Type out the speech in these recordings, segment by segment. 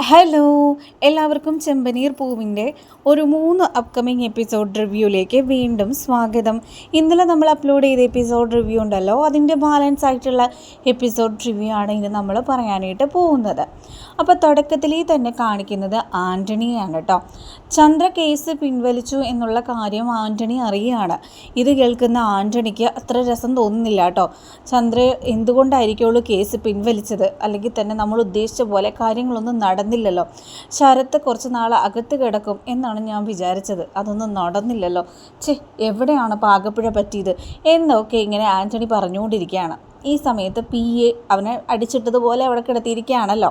Hello എല്ലാവർക്കും ചെമ്പനീർ പൂവിന്റെ ഒരു മൂന്ന് അപ്കമിങ് എപ്പിസോഡ് റിവ്യൂയിലേക്ക് വീണ്ടും സ്വാഗതം. ഇന്നലെ നമ്മൾ അപ്ലോഡ് ചെയ്ത എപ്പിസോഡ് റിവ്യൂ ഉണ്ടല്ലോ അതിന്റെ ബാലൻസ് ആയിട്ടുള്ള എപ്പിസോഡ് റിവ്യൂ ആണ് ഇന്ന് നമ്മൾ പറയാനായിട്ട് പോകുന്നത്. അപ്പോൾ തുടക്കത്തിൽ തന്നെ കാണിക്കുന്നത് ആന്റണിയാണ് കേട്ടോ. ചന്ദ്ര കേസ് പിൻവലിച്ചു എന്നുള്ള കാര്യം ആന്റണി അറിയുകയാണ് ഇത് കേൾക്കുന്ന ആന്റണിക്ക് അത്ര രസം തോന്നുന്നില്ല കേട്ടോ. ചന്ദ്ര എന്തുകൊണ്ടായിരിക്കുള്ളൂ കേസ് പിൻവലിച്ചത്? അല്ലെങ്കിൽ തന്നെ നമ്മൾ ഉദ്ദേശിച്ച പോലെ കാര്യങ്ങളൊന്നും നടന്നില്ലല്ലോ. ശരത്ത് കുറച്ച് നാൾ അകത്ത് കിടക്കും എന്നാണ് ഞാൻ വിചാരിച്ചത്. അതൊന്നും നടന്നില്ലല്ലോ. ഛേ എവിടെയാണ് പാകപ്പിഴ പറ്റിയത്? എന്നൊക്കെ ഇങ്ങനെ ആന്റണി പറഞ്ഞുകൊണ്ടിരിക്കുകയാണ്. ഈ സമയത്ത് പി എ അവനെ അടിച്ചിട്ടതുപോലെ അവിടെ കിടത്തിയിരിക്കുകയാണല്ലോ.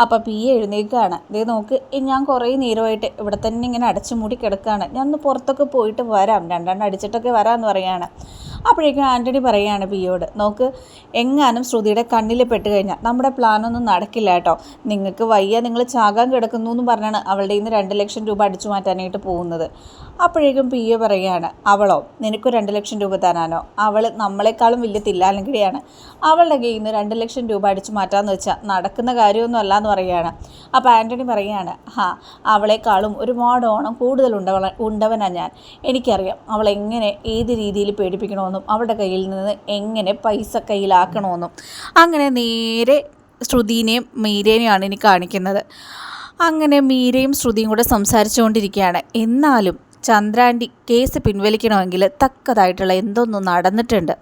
അപ്പോൾ പി എ എഴുന്നേൽക്കുകയാണ്. ദേ നോക്ക് ഞാൻ കുറേ നേരമായിട്ട് ഇവിടെ തന്നെ ഇങ്ങനെ അടച്ചു മൂടി കിടക്കുകയാണ്. ഞാൻ ഒന്ന് പുറത്തൊക്കെ പോയിട്ട് വരാം. രണ്ടെണ്ണം അടിച്ചിട്ടൊക്കെ വരാമെന്ന് പറയുകയാണ്. അപ്പോഴേക്കും ആന്റണി പറയുകയാണ് പിയോട് നോക്ക് എങ്ങാനും ശ്രുതിയുടെ കണ്ണിൽ പെട്ട് കഴിഞ്ഞാൽ നമ്മുടെ പ്ലാനൊന്നും നടക്കില്ല കേട്ടോ. നിങ്ങൾക്ക് വയ്യ നിങ്ങൾ ചാകാൻ കിടക്കുന്നു എന്ന് പറഞ്ഞാണ് അവളുടെ ഇന്ന് രണ്ട് ലക്ഷം രൂപ അടിച്ചു മാറ്റാനായിട്ട് പോകുന്നത്. അപ്പോഴേക്കും പി എ പറയുകയാണ് അവളോ നിനക്ക് രണ്ട് ലക്ഷം രൂപ തരാനോ? അവൾ നമ്മളെക്കാളും വലിയ തില്ലാലങ്കിടിയാണ്. അവളുടെ കയ്യിൽ നിന്ന് രണ്ട് ലക്ഷം രൂപ അടിച്ചു മാറ്റാമെന്ന് വെച്ചാൽ നടക്കുന്ന കാര്യമൊന്നും അല്ല എന്ന് പറയുകയാണ്. അപ്പോൾ ആന്റണി പറയുകയാണ് ഹാ അവളെക്കാളും ഒരുപാട് ഓണം കൂടുതൽ ഉണ്ടവള ഉണ്ടവനാണ് ഞാൻ. എനിക്കറിയാം അവൾ എങ്ങനെ ഏത് രീതിയിൽ പേടിപ്പിക്കണമെന്നും അവളുടെ കയ്യിൽ നിന്ന് എങ്ങനെ പൈസ കയ്യിലാക്കണമെന്നും. അങ്ങനെ നേരെ ശ്രുതിനെയും മീരേനെയാണ് ഇനി കാണിക്കുന്നത്. അങ്ങനെ മീരയും ശ്രുതിയും കൂടെ സംസാരിച്ചുകൊണ്ടിരിക്കുകയാണ്. എന്നാലും ചന്ദ്രാന്റി കേസ് പിൻവലിക്കണമെങ്കിൽ തക്കതായിട്ടുള്ള എന്തൊന്നും നടന്നിട്ടുണ്ട്.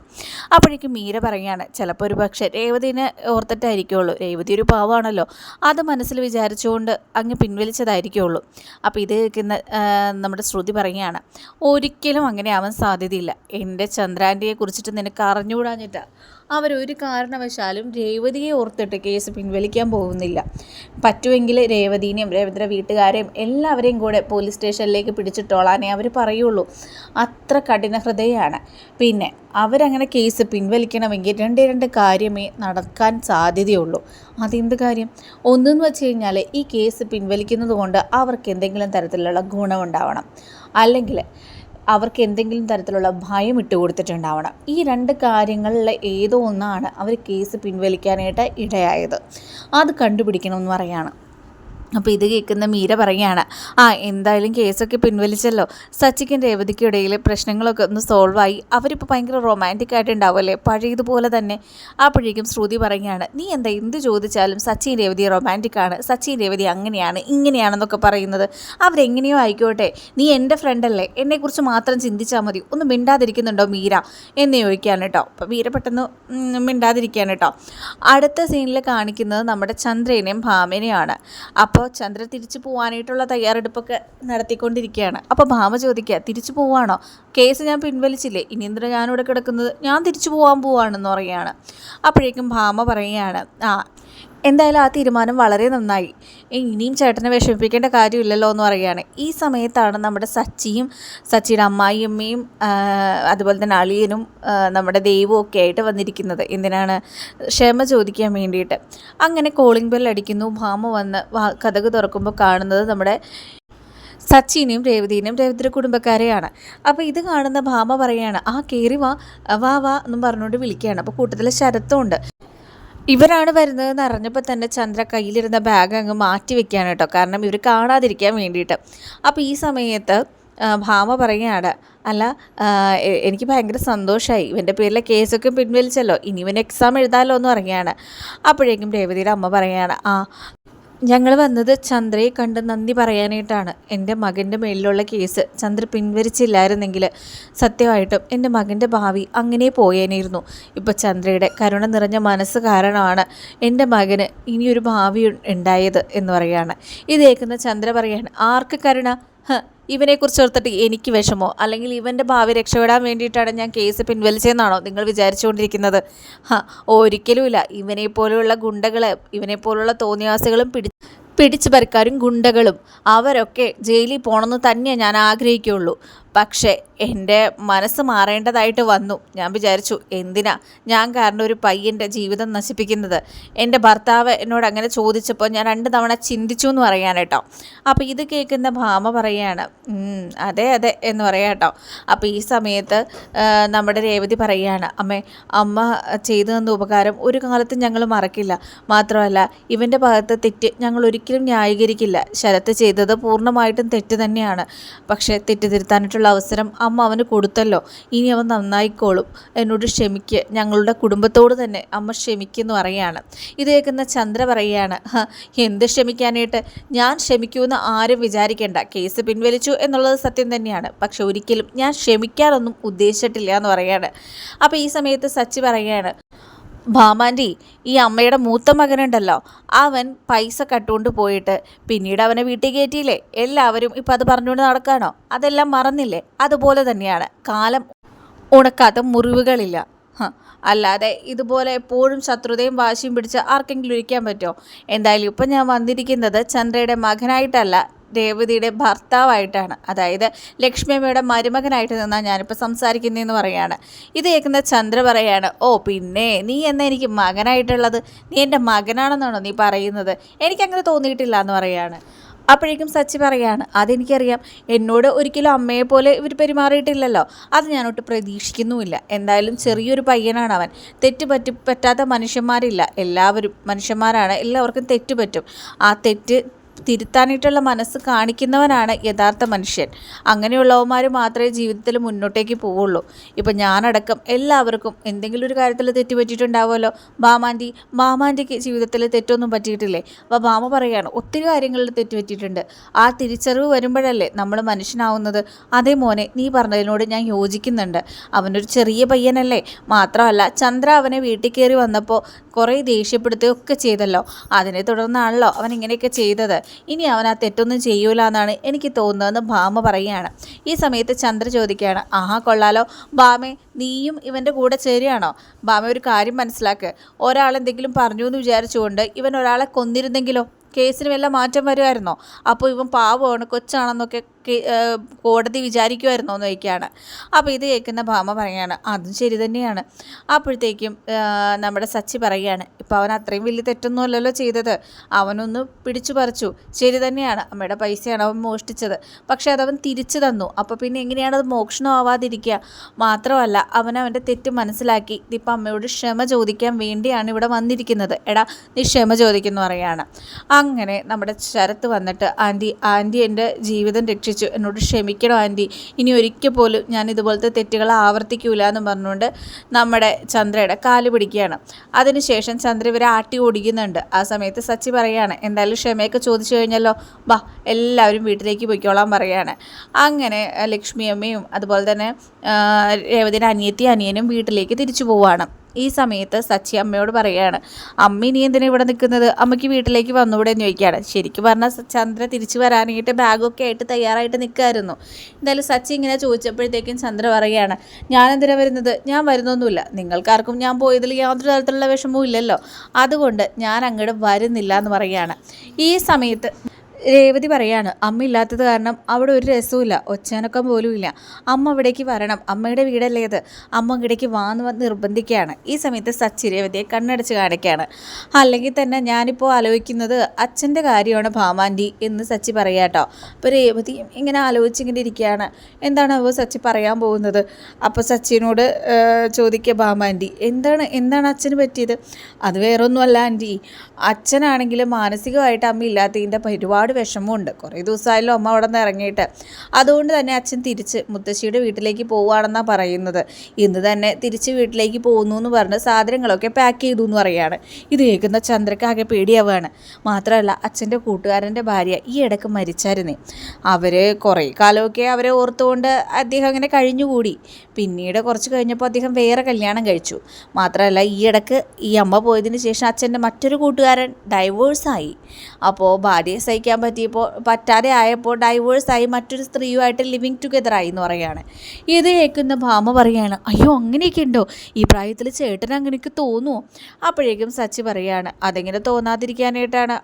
അപ്പോഴേക്കും മീര പറയുകയാണ് ചിലപ്പോൾ ഒരു പക്ഷേ രേവതിനെ ഓർത്തിട്ടായിരിക്കുള്ളൂ. രേവതി ഒരു പാവമാണല്ലോ അത് മനസ്സിൽ വിചാരിച്ചുകൊണ്ട് അങ്ങ് പിൻവലിച്ചതായിരിക്കുള്ളൂ. അപ്പോൾ ഇത് കേൾക്കുന്ന നമ്മുടെ ശ്രുതി പറയുകയാണ് ഒരിക്കലും അങ്ങനെ ആവാൻ സാധ്യതയില്ല. എന്റെ ചന്ദ്രാന്റിയെ കുറിച്ചിട്ട് നിനക്ക് അറിഞ്ഞുകൂടാഞ്ഞിട്ടാ. അവരൊരു കാരണവശാലും രേവതിയെ ഓർത്തിട്ട് കേസ് പിൻവലിക്കാൻ പോകുന്നില്ല. പറ്റുമെങ്കിൽ രേവതിനെയും രേവതിയുടെ വീട്ടുകാരെയും എല്ലാവരെയും കൂടെ പോലീസ് സ്റ്റേഷനിലേക്ക് പിടിച്ചിട്ടോളാനേ അവർ പറയുള്ളൂ. അത്ര കഠിന ഹൃദയമാണ് പിന്നെ അവരങ്ങനെ കേസ് പിൻവലിക്കണമെങ്കിൽ രണ്ട് രണ്ട് കാര്യമേ നടക്കാൻ സാധ്യതയുള്ളൂ. അതെന്ത് കാര്യം? ഒന്നെന്ന് വെച്ച് കഴിഞ്ഞാൽ ഈ കേസ് പിൻവലിക്കുന്നത് കൊണ്ട് അവർക്ക് എന്തെങ്കിലും തരത്തിലുള്ള ഗുണമുണ്ടാവണം. അല്ലെങ്കിൽ അവർക്ക് എന്തെങ്കിലും തരത്തിലുള്ള ഭയം ഇട്ട് കൊടുത്തിട്ടുണ്ടാവണം. ഈ രണ്ട് കാര്യങ്ങളിൽ ഏതോ ഒന്നാണ് അവർ കേസ് പിൻവലിക്കാനായിട്ട് ഇടയായത്. അത് കണ്ടുപിടിക്കണമെന്ന് പറയാണ്. അപ്പോൾ ഇത് കേൾക്കുന്ന മീര പറയുകയാണ് ആ എന്തായാലും കേസൊക്കെ പിൻവലിച്ചല്ലോ. സച്ചിക്കും രേവതിക്കും ഇടയിൽ പ്രശ്നങ്ങളൊക്കെ ഒന്ന് സോൾവ് ആയി. അവരിപ്പോൾ ഭയങ്കര റൊമാന്റിക് ആയിട്ട് ഉണ്ടാവുമല്ലേ പഴയതുപോലെ തന്നെ. അപ്പോഴേക്കും ശ്രുതി പറയുകയാണ് നീ എന്താ എന്ത് ചോദിച്ചാലും സച്ചിൻ രേവതി റൊമാന്റിക് ആണ്. സച്ചിൻ രേവതി അങ്ങനെയാണ് ഇങ്ങനെയാണെന്നൊക്കെ പറയുന്നത്. അവരെങ്ങനെയോ ആയിക്കോട്ടെ. നീ എന്റെ ഫ്രണ്ടല്ലേ എന്നെക്കുറിച്ച് മാത്രം ചിന്തിച്ചാൽ മതി. ഒന്ന് മിണ്ടാതിരിക്കുന്നുണ്ടോ മീര? എന്ന് ചോദിക്കുകയാണ് കേട്ടോ. അപ്പോൾ മീര പെട്ടെന്ന് മിണ്ടാതിരിക്കുകയാണ് കേട്ടോ. അടുത്ത സീനിൽ കാണിക്കുന്നത് നമ്മുടെ ചന്ദ്രനെയും ഭാമനെയാണ് അപ്പോൾ ചന്ദ്ര തിരിച്ചു പോകാനായിട്ടുള്ള തയ്യാറെടുപ്പൊക്കെ നടത്തിക്കൊണ്ടിരിക്കുകയാണ്. അപ്പോൾ ഭാമ ചോദിക്കുക തിരിച്ചു പോവാണോ? കേസ് ഞാൻ പിൻവലിച്ചില്ലേ? ഇനി എന്തിനാ ഞാനിവിടെ കിടക്കുന്നത്? ഞാൻ തിരിച്ചു പോകാൻ പോവാണെന്ന് പറയുകയാണ്. അപ്പോഴേക്കും ഭാമ പറയുകയാണ് ആ എന്തായാലും ആ തീരുമാനം വളരെ നന്നായി. ഇനിയും ചേട്ടനെ വിഷമിപ്പിക്കേണ്ട കാര്യമില്ലല്ലോ എന്ന് പറയുകയാണ്. ഈ സമയത്താണ് നമ്മുടെ സച്ചിയും സച്ചിയുടെ അമ്മായിയമ്മയും അതുപോലെ തന്നെ അളിയനും നമ്മുടെ ദൈവവും ഒക്കെ ആയിട്ട് വന്നിരിക്കുന്നത്. എന്തിനാണ്? ക്ഷമ ചോദിക്കാൻ വേണ്ടിയിട്ട്. അങ്ങനെ കോളിംഗ് ബെൽ അടിക്കുന്നു. ഭാമ വന്ന് കഥക് തുറക്കുമ്പോൾ കാണുന്നത് നമ്മുടെ സച്ചിനെയും രേവതിനെയും രേവതിയുടെ കുടുംബക്കാരെയാണ്. അപ്പോൾ ഇത് കാണുന്ന ഭാമ പറയുകയാണ് ആ കയറി വാ വാ വാ എന്നും പറഞ്ഞുകൊണ്ട് വിളിക്കുകയാണ്. അപ്പോൾ കൂട്ടത്തിൽ ശരത്തും ഉണ്ട്. ഇവരാണ് വരുന്നതെന്ന് അറിഞ്ഞപ്പോൾ തന്നെ ചന്ദ്ര കയ്യിലിരുന്ന ബാഗ് അങ്ങ് മാറ്റി വെക്കുകയാണ് കേട്ടോ. കാരണം ഇവർ കാണാതിരിക്കാൻ വേണ്ടിയിട്ട്. അപ്പോൾ ഈ സമയത്ത് ഭാമ പറയുകയാണ് അല്ല എനിക്ക് ഭയങ്കര സന്തോഷമായി ഇവന്റെ പേരിലെ കേസൊക്കെ പിൻവലിച്ചല്ലോ. ഇനി ഇവൻ എക്സാം എഴുതാമല്ലോ എന്ന് പറയുകയാണ്. അപ്പോഴേക്കും രേവതിയുടെ അമ്മ പറയുകയാണ് ആ ഞങ്ങൾ വന്നത് ചന്ദ്രയെ കണ്ട് നന്ദി പറയാനായിട്ടാണ്. എന്റെ മകന്റെ മേലിലുള്ള കേസ് ചന്ദ്ര പിൻവലിച്ചില്ലായിരുന്നെങ്കിൽ സത്യമായിട്ടും എന്റെ മകന്റെ ഭാവി അങ്ങനെ പോയേനായിരുന്നു. ഇപ്പോൾ ചന്ദ്രയുടെ കരുണ നിറഞ്ഞ മനസ്സ് കാരണമാണ് എന്റെ മകന് ഇനിയൊരു ഭാവി ഉണ്ടായത് എന്ന് പറയാണ് ഇത് കേൾക്കുന്ന ചന്ദ്ര പറയാണ് ആർക്ക് കരുണ? ഇവനെക്കുറിച്ച് ഓർത്തിട്ട് എനിക്ക് വിഷമോ? അല്ലെങ്കിൽ ഇവന്റെ ഭാവി രക്ഷപ്പെടാൻ വേണ്ടിയിട്ടാണ് ഞാൻ കേസ് പിൻവലിച്ചതെന്നാണോ നിങ്ങൾ വിചാരിച്ചുകൊണ്ടിരിക്കുന്നത്? ഒരിക്കലുമില്ല. ഇവനെ പോലെയുള്ള ഗുണ്ടകളെ ഇവനെ പോലുള്ള തോന്നിയാസികളും പിടി പിടിച്ചു പറിക്കാരും ഗുണ്ടകളും അവരൊക്കെ ജയിലിൽ പോകണമെന്ന് തന്നെയാണ് ഞാൻ ആഗ്രഹിക്കുകയുള്ളൂ. പക്ഷേ എന്റെ മനസ്സ് മാറേണ്ടതായിട്ട് വന്നു. ഞാൻ വിചാരിച്ചു എന്തിനാ? ഞാൻ കാരണം ഒരു പയ്യന്റെ ജീവിതം നശിപ്പിക്കുന്നത്. എന്റെ ഭർത്താവ് എന്നോട് അങ്ങനെ ചോദിച്ചപ്പോൾ ഞാൻ രണ്ട് തവണ ചിന്തിച്ചു എന്ന് പറയാൻ കേട്ടോ. അപ്പോൾ ഇത് കേൾക്കുന്ന ഭാമ പറയാണ് "ഉം, അതെ അതെ എന്ന് പറയാട്ടോ അപ്പോൾ ഈ സമയത്ത് നമ്മുടെ രേവതി പറയാണ് അമ്മേ അമ്മ ചെയ്തു തന്ന ഉപകാരം ഒരു കാലത്തും ഞങ്ങൾ മറക്കില്ല. മാത്രമല്ല ഇവന്റെ ഭാഗത്ത് തെറ്റ് ഞങ്ങൾ ഒരിക്കലും ന്യായീകരിക്കില്ല. ശരത്ത് ചെയ്തത് പൂർണമായിട്ടും തെറ്റ് തന്നെയാണ്. പക്ഷേ തെറ്റ് തിരുത്താനായിട്ടുള്ള അവസരം അമ്മ അവന് കൊടുത്തല്ലോ. ഇനി അവൻ നന്നായിക്കോളും. എന്നോട് ക്ഷമിക്ക്. ഞങ്ങളുടെ കുടുംബത്തോട് തന്നെ അമ്മ ക്ഷമിക്കുന്നു പറയാണ്. ഇത് കേൾക്കുന്ന ചന്ദ്ര പറയുകയാണ് "ഹ, എന്ത് ക്ഷമിക്കാനായിട്ട്? ഞാൻ ക്ഷമിക്കുമെന്ന് ആരും വിചാരിക്കേണ്ട. കേസ് പിൻവലിച്ചു എന്നുള്ളത് സത്യം തന്നെയാണ്. പക്ഷെ ഒരിക്കലും ഞാൻ ക്ഷമിക്കാനൊന്നും ഉദ്ദേശിച്ചിട്ടില്ല എന്ന് പറയാണ്. അപ്പോൾ ഈ സമയത്ത് സച്ചി പറയാണ് ഭാമാന്റി ഈ അമ്മയുടെ മൂത്ത മകനുണ്ടല്ലോ. അവൻ പൈസ കട്ടുകൊണ്ട് പോയിട്ട് പിന്നീട് അവനെ വീട്ടിൽ കയറ്റിയില്ലേ? എല്ലാവരും ഇപ്പം അത് പറഞ്ഞുകൊണ്ട് നടക്കാനോ അതെല്ലാം മറന്നില്ലേ? അതുപോലെ തന്നെയാണ്. കാലം ഉണക്കാത്ത മുറിവുകളില്ല. അല്ലാതെ ഇതുപോലെ എപ്പോഴും ശത്രുതയും വാശിയും പിടിച്ച് ആർക്കെങ്കിലും ഇരിക്കാൻ പറ്റുമോ? എന്തായാലും ഇപ്പം ഞാൻ വന്നിരിക്കുന്നത് ചന്ദ്രയുടെ മകനായിട്ടല്ല രേവതിയുടെ ഭർത്താവായിട്ടാണ്. അതായത് ലക്ഷ്മിയമ്മയുടെ മരുമകനായിട്ട് നിന്നാണ് ഞാനിപ്പോൾ സംസാരിക്കുന്നതെന്ന് പറയാണ്. ഇത് കേൾക്കുന്ന ചന്ദ്ര പറയാണ് ഓ പിന്നെ നീ എന്നാ എനിക്ക് മകനായിട്ടുള്ളത്? നീ എന്റെ മകനാണെന്നാണോ നീ പറയുന്നത്? എനിക്കങ്ങനെ തോന്നിയിട്ടില്ല എന്ന് പറയാണ്. അപ്പോഴേക്കും സച്ചി പറയാണ് അതെനിക്കറിയാം. എന്നോട് ഒരിക്കലും അമ്മയെ പോലെ ഇവർ പെരുമാറിയിട്ടില്ലല്ലോ. അത് ഞാനൊട്ട് പ്രതീക്ഷിക്കുന്നുമില്ല. എന്തായാലും ചെറിയൊരു പയ്യനാണ് അവൻ. തെറ്റ് പറ്റി പറ്റാത്ത മനുഷ്യന്മാരില്ല. എല്ലാവരും മനുഷ്യന്മാരാണ്. എല്ലാവർക്കും തെറ്റ് പറ്റും. ആ തെറ്റ് തിരുത്താനായിട്ടുള്ള മനസ്സ് കാണിക്കുന്നവനാണ് യഥാർത്ഥ മനുഷ്യൻ. അങ്ങനെയുള്ളവന്മാർ മാത്രമേ ജീവിതത്തിൽ മുന്നോട്ടേക്ക് പോവുള്ളൂ. ഇപ്പം ഞാനടക്കം എല്ലാവർക്കും എന്തെങ്കിലും ഒരു കാര്യത്തിൽ തെറ്റ് പറ്റിയിട്ടുണ്ടാവുമല്ലോ മാമാന്റി ജീവിതത്തിൽ തെറ്റൊന്നും പറ്റിയിട്ടില്ലേ? അപ്പോൾ മാമ പറയുകയാണ് ഒത്തിരി കാര്യങ്ങളിൽ തെറ്റ് പറ്റിയിട്ടുണ്ട് ആ തിരിച്ചറിവ് വരുമ്പോഴല്ലേ നമ്മൾ മനുഷ്യനാവുന്നത്? അതേ മോനെ നീ പറഞ്ഞതിനോട് ഞാൻ യോജിക്കുന്നുണ്ട്. അവനൊരു ചെറിയ പയ്യനല്ലേ. മാത്രമല്ല ചന്ദ്ര അവനെ വീട്ടിൽ കയറി വന്നപ്പോൾ കുറേ ദേഷ്യപ്പെടുത്തുകയൊക്കെ ചെയ്തല്ലോ. അതിനെ തുടർന്നാണല്ലോ അവൻ ഇങ്ങനെയൊക്കെ ചെയ്തത്. ഇനി അവൻ ആ തെറ്റൊന്നും ചെയ്യൂല എന്നാണ് എനിക്ക് തോന്നുന്നതെന്ന് ഭാമ പറയുകയാണ്. ഈ സമയത്ത് ചന്ദ്ര ചോദിക്കുകയാണ് ആഹാ കൊള്ളാലോ. ഭാമേ നീയും ഇവന്റെ കൂടെ ചേരുകയാണോ? ഭാമ ഒരു കാര്യം മനസ്സിലാക്ക്. ഒരാളെന്തെങ്കിലും പറഞ്ഞു എന്ന് വിചാരിച്ചുകൊണ്ട് ഇവൻ ഒരാളെ കൊന്നിരുന്നെങ്കിലോ? കേസിന് വല്ല മാറ്റം വരുമായിരുന്നോ? അപ്പോൾ ഇവൻ പാവമാണ് കൊച്ചാണെന്നൊക്കെ കോടതി വിചാരിക്കുമായിരുന്നോ എന്ന് ചോദിക്കുകയാണ്. അപ്പോൾ ഇത് കേൾക്കുന്ന ഭാമ പറയുകയാണ് അതും ശരി തന്നെയാണ്. അപ്പോഴത്തേക്കും നമ്മുടെ സച്ചി പറയുകയാണ് ഇപ്പോൾ അവൻ അത്രയും വലിയ തെറ്റൊന്നും അല്ലല്ലോ ചെയ്തത്. അവനൊന്ന് പിടിച്ചു പറിച്ചു. ശരി തന്നെയാണ്. അമ്മയുടെ പൈസയാണ് അവൻ മോഷ്ടിച്ചത്. പക്ഷേ അതവൻ തിരിച്ചു തന്നു. അപ്പോൾ പിന്നെ എങ്ങനെയാണ് അത് മോഷണമാവാതിരിക്കുക മാത്രമല്ല അവൻ അവന്റെ തെറ്റ് മനസ്സിലാക്കി ഇതിപ്പോൾ അമ്മയോട് ക്ഷമ ചോദിക്കാൻ വേണ്ടിയാണ് ഇവിടെ വന്നിരിക്കുന്നത്. എടാ നീ ക്ഷമ ചോദിക്കുന്നു പറയാണ് അങ്ങനെ നമ്മുടെ ശരത്ത് വന്നിട്ട് ആന്റി ആന്റി എന്റെ ജീവിതം രക്ഷിച്ചു എന്നോട് ക്ഷമിക്കണോ ആന്റി? ഇനി ഒരിക്കൽ പോലും ഞാൻ ഇതുപോലത്തെ തെറ്റുകൾ ആവർത്തിക്കൂല എന്ന് പറഞ്ഞുകൊണ്ട് നമ്മുടെ ചന്ദ്രയുടെ കാൽ പിടിക്കുകയാണ്. അതിനുശേഷം ചന്ദ്ര ഇവരെ ആട്ടി ഓടിക്കുന്നുണ്ട്. ആ സമയത്ത് സച്ചി പറയാണ് എന്തായാലും ക്ഷമയൊക്കെ ചോദിച്ചു കഴിഞ്ഞല്ലോ. ബാ എല്ലാവരും വീട്ടിലേക്ക് പോയിക്കോളാൻ പറയാണ് അങ്ങനെ ലക്ഷ്മിയമ്മയും അതുപോലെ തന്നെ രേവതിയുടെ അനിയത്തി അനിയനും വീട്ടിലേക്ക് തിരിച്ചു പോവുകയാണ്. ഈ സമയത്ത് സച്ചി അമ്മയോട് പറയുകയാണ് അമ്മ ഇനി എന്തിനാ ഇവിടെ നിൽക്കുന്നത്? അമ്മയ്ക്ക് വീട്ടിലേക്ക് വന്നുകൂടെ എന്ന് ചോദിക്കുകയാണ്. ശരിക്കും പറഞ്ഞാൽ ചന്ദ്ര തിരിച്ചു വരാനായിട്ട് ബാഗൊക്കെ ആയിട്ട് തയ്യാറായിട്ട് നിൽക്കുമായിരുന്നു എന്തായാലും സച്ചി ഇങ്ങനെ ചോദിച്ചപ്പോഴത്തേക്കും ചന്ദ്ര പറയുകയാണ് ഞാൻ എന്തിനാ വരുന്നത്? ഞാൻ വരുന്നൊന്നുമില്ല. നിങ്ങൾക്കാർക്കും ഞാൻ പോയതിൽ യാതൊരു തരത്തിലുള്ള വിഷമവും ഇല്ലല്ലോ. അതുകൊണ്ട് ഞാൻ അങ്ങോട്ട് വരുന്നില്ല എന്ന് പറയുകയാണ്. ഈ സമയത്ത് രേവതി പറയാണ് അമ്മ ഇല്ലാത്തത് കാരണം അവിടെ ഒരു രസവുമില്ല ഒച്ചാനൊക്കം പോലും ഇല്ല. അമ്മ അവിടേക്ക് വരണം. അമ്മയുടെ വീടല്ലേ അത് അമ്മ ഇങ്ങടേക്ക് വാന്ന് വന്ന് നിർബന്ധിക്കുകയാണ്. ഈ സമയത്ത് സച്ചി രേവതിയെ കണ്ണടച്ച് കാണിക്കുകയാണ്. അല്ലെങ്കിൽ തന്നെ ഞാനിപ്പോൾ ആലോചിക്കുന്നത് അച്ഛന്റെ കാര്യമാണ് ഭാമാന്റി എന്ന് സച്ചി പറയാട്ടോ. അപ്പോൾ രേവതി ഇങ്ങനെ ആലോചിച്ചിങ്ങനെ ഇരിക്കുകയാണ്. എന്താണ് അവ സച്ചി പറയാൻ പോകുന്നത്? അപ്പോൾ സച്ചിനോട് ചോദിക്കുക ഭാമാന്റി എന്താണ് എന്താണ് അച്ഛന് പറ്റിയത്? അത് വേറൊന്നുമല്ല ആന്റി. അച്ഛനാണെങ്കിൽ മാനസികമായിട്ട് അമ്മ ഇല്ലാത്തതിന്റെ ഒരുപാട് വിഷമമുണ്ട്. കുറേ ദിവസമായല്ലോ അമ്മ അവിടെ നിന്ന് ഇറങ്ങിയിട്ട്. അതുകൊണ്ട് തന്നെ അച്ഛൻ തിരിച്ച് മുത്തശ്ശിയുടെ വീട്ടിലേക്ക് പോവുകയാണെന്നാണ് പറയുന്നത്. ഇന്ന് തന്നെ തിരിച്ച് വീട്ടിലേക്ക് പോകുന്നു എന്ന് പറഞ്ഞ് സാധനങ്ങളൊക്കെ പാക്ക് ചെയ്തു എന്ന് പറയുകയാണ്. ഇത് കേൾക്കുന്ന ചന്ദ്രക്ക് ആകെ പേടിയാവുകയാണ്. മാത്രമല്ല അച്ഛന്റെ കൂട്ടുകാരന്റെ ഭാര്യ ഈ ഇടയ്ക്ക് മരിച്ചായിരുന്നേ. അവർ കുറേ കാലമൊക്കെ അവരെ ഓർത്തുകൊണ്ട് അദ്ദേഹം അങ്ങനെ കഴിഞ്ഞുകൂടി. പിന്നീട് കുറച്ച് കഴിഞ്ഞപ്പോൾ അദ്ദേഹം വേറെ കല്യാണം കഴിച്ചു. മാത്രമല്ല ഈ ഇടയ്ക്ക് ഈ അമ്മ പോയതിന് ശേഷം അച്ഛന്റെ മറ്റൊരു കൂട്ടുകാരൻ ഡൈവേഴ്സായി അപ്പോൾ ഭാര്യയെ സഹിക്കാൻ പറ്റിയപ്പോൾ പറ്റാതെ ആയപ്പോൾ ഡൈവേഴ്സായി മറ്റൊരു സ്ത്രീയുമായിട്ട് ലിവിങ് ടുഗദറായി എന്ന് പറയുകയാണ്. ഇത് കേൾക്കുന്ന ഭാമ പറയുകയാണ് അയ്യോ അങ്ങനെയൊക്കെ ഉണ്ടോ? ഈ പ്രായത്തിൽ ചേട്ടൻ അങ്ങനെയൊക്കെ തോന്നുമോ അപ്പോഴേക്കും സച്ചി പറയുകയാണ് അതെങ്ങനെ തോന്നാതിരിക്കാനായിട്ടാണ്?